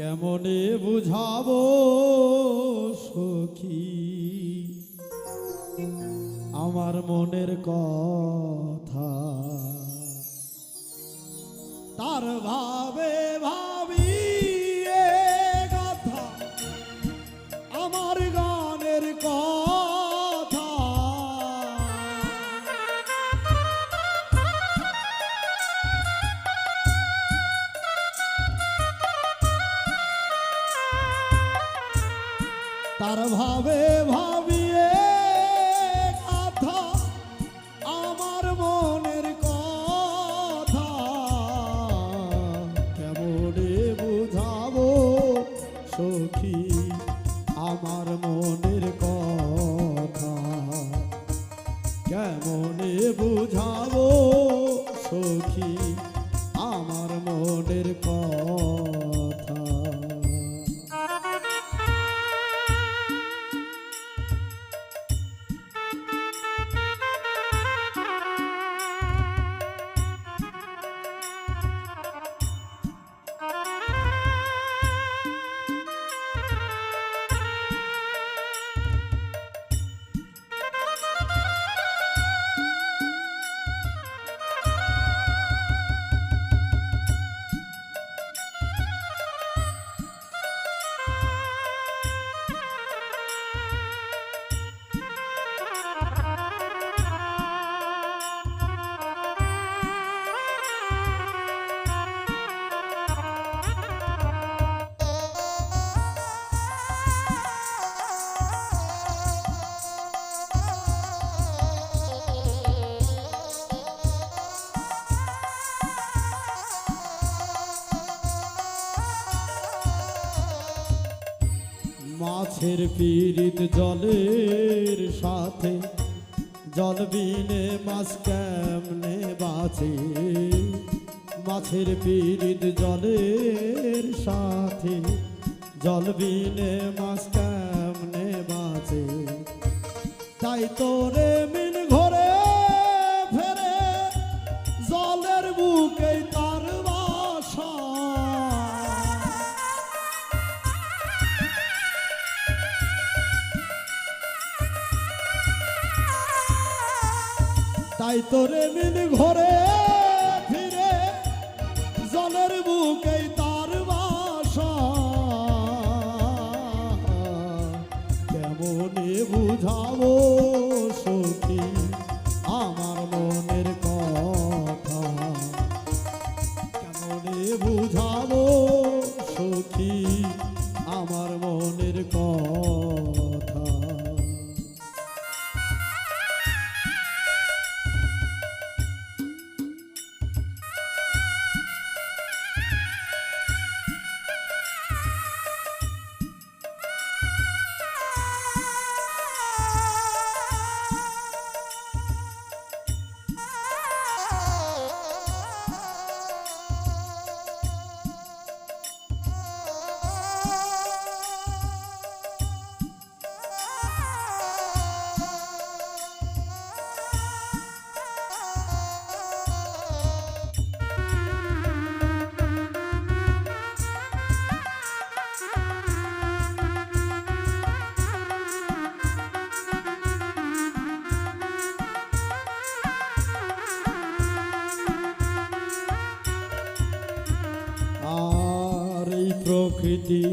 কেমনে বুঝাবো সখী? আমার মনের কথা। তার ভাবে ভাবি তার ভাবে ভাবিয়ে কথা আমার মনের কথা। কেমনে বুঝাবো সখী আমার মনের মাছের পীড়িত জলের সাথে জল বিনে মাছ কেমনে বাঁচে? মাছের পীড়িত জলের সাথে জল বিনে মাছ কেমনে বাঁচে? তাই তোরে মিন তাই তোরে মিন ঘরে ফিরে, জলের বুকে তার বাসা। কেমনে বুঝাবো আমার বুঝাবো সখী, আমার মনের কথা? প্রকৃতি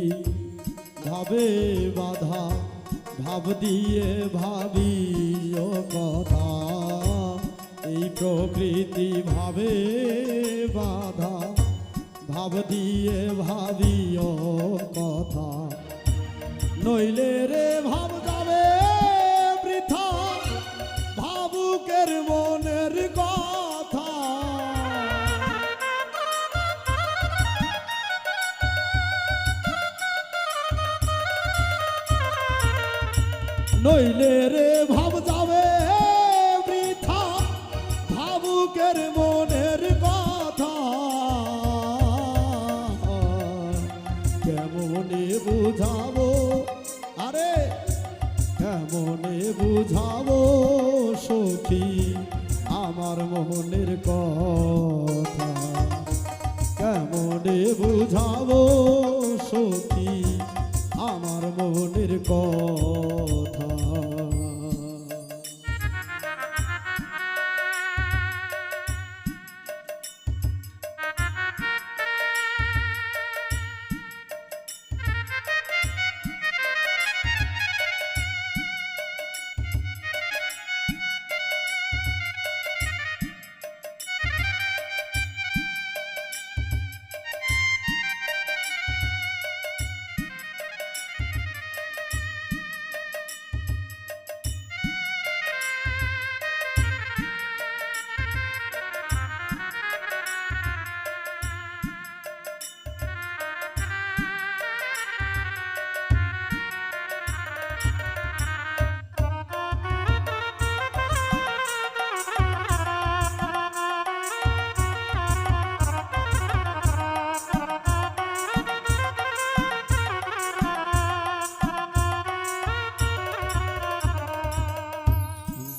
ভাবে বাধা, ভাব দিয়ে ভাবি কথা। এই প্রকৃতি ভাবে বাধা, ভাব দিয়ে ভাবি ও কথা। নইলে রে ভাব নইলে রে ভাব যাবে বৃথা। ভাবুকের মনের কথা। কেমনে বুঝাবো? আরে, কেমনে বুঝাবো সখী? আমার মনের কথা। কেমনে বুঝাবো সখী? আমার মনের কথা।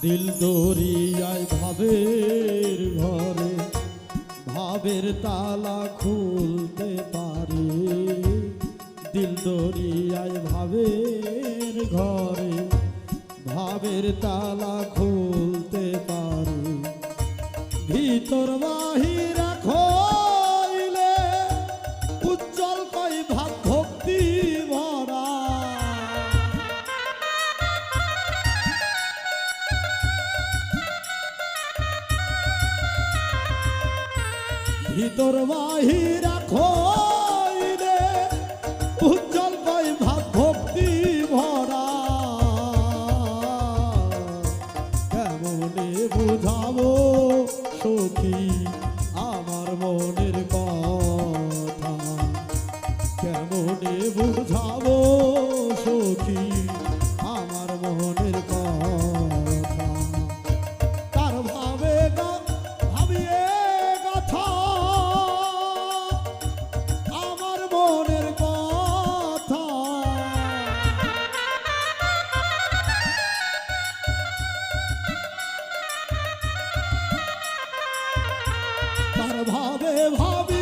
দিল দরিয়ায় ভাবের ঘরে, ভাবের তালা খুলতে পারে। দিল দরিয়ায় ভাবের ঘরে, ভাবের তালা খুলতে পারে। ভিতর বাহিরা ভিতর বাহিরা খইলে উজ্জ্বল কই ভাব ভক্তি ভরা। কেমনে বুঝাবো সখী, আমার মনের কথা? কেমনে বুঝাবো সখী? ভাবে